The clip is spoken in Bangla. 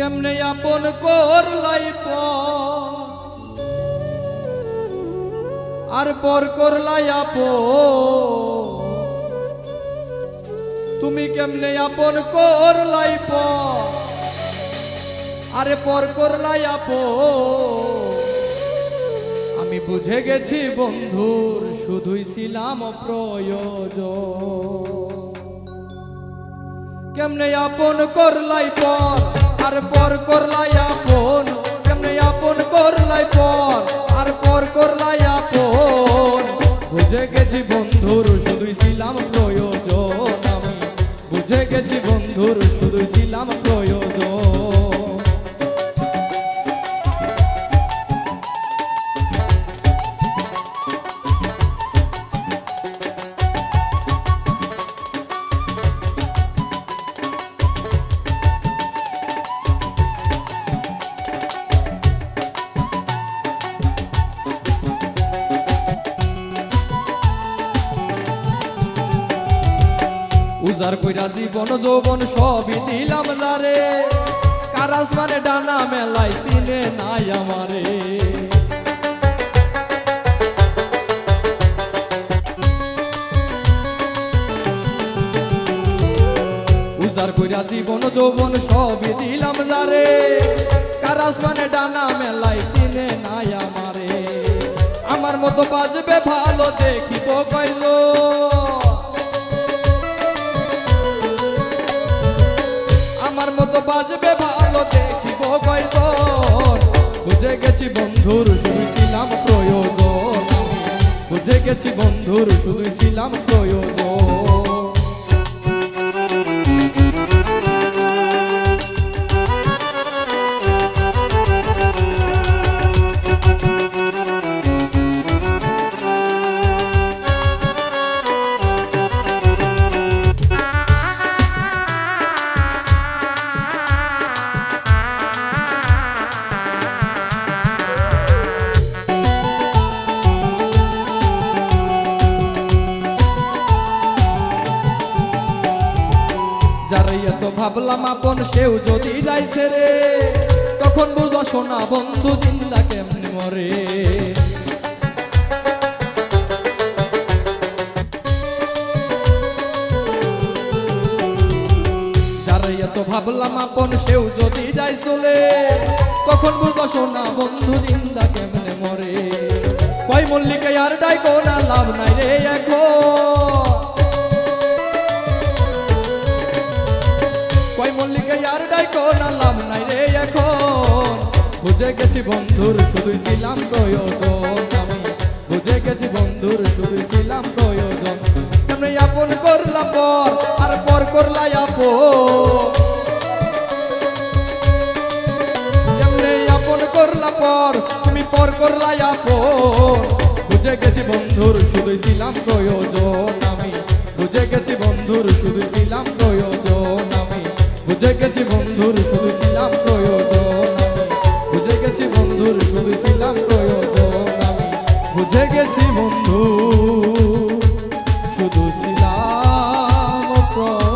কেমনে আপন করলাই আর পর করলাই আপন। তুমি কেমনে আপন করলাই আরে পর করলাই আপন। আমি বুঝে গেছি বন্ধুর, শুধুই ছিলাম প্রয়োজন। কেমনে আপন করলাই পর আর পর করলাই আপন কেমনে আপন করলাই পর, আর পর করলাই আপন। বুঝে গেছি বন্ধুর, শুধুই ছিলাম প্রয়োজন আমি। বুঝে গেছি বন্ধুর, শুধুই ছিলাম উজার কইরা জীবন, যৌবন সবই দিলাম যারে কারাস মানে ডানা মেলাই চিনে নাই আমারে। উজার কইরা জীবন, যৌবন সবই দিলাম যারে কারাস মানে ডানা মেলাই চিনে নাই আমারে। আমার মতো বাজবে ভালো, দেখিব কইলো বাজবে ভালো দেখিব কয়জন? বুঝে গেছি বন্ধুর শুধু ছিলাম প্রয়োজন। বুঝে গেছি বন্ধুর শুধু ছিলাম প্রয়োজন। যারা এত ভাবলাম আপন, সেও যদি যাইছে রে, তখন বুঝো শোনা বন্ধু জিন্দা কেমনে মরে। যারা এত ভাবলাম আপন, সেও যদি যাই চলে, তখন বুঝো শোনা বন্ধু জিন্দা কেমনে মরে। কয় মল্লিকা আর ডাই কোনা লাভ নাই রে এখন ওই মল্লিকে আর ডাইকো না নাই রে এখন। বুঝে গেছি বন্ধুর শুধু ছিলাম প্রয়োজন। আমি বুঝে গেছি বন্ধুর শুধু ছিলাম প্রয়োজন। তেমনি আপন করলাম পর, আর পর করলাই আপন। পর তুমি পর করলাই আপন। বুঝে গেছি বন্ধুর শুধু ছিলাম প্রয়োজন। আমি বুঝে গেছি বন্ধুর শুধু ছিলাম প্রয়োজন। বুঝে গেছি বন্ধুর খুলেছিলাম প্রয়োজন বুঝে গেছি বন্ধুর খুলেছিলাম প্রয়োজন আমি। বুঝে গেছি বন্ধু, শুধু ছিলাম প্রয়োজন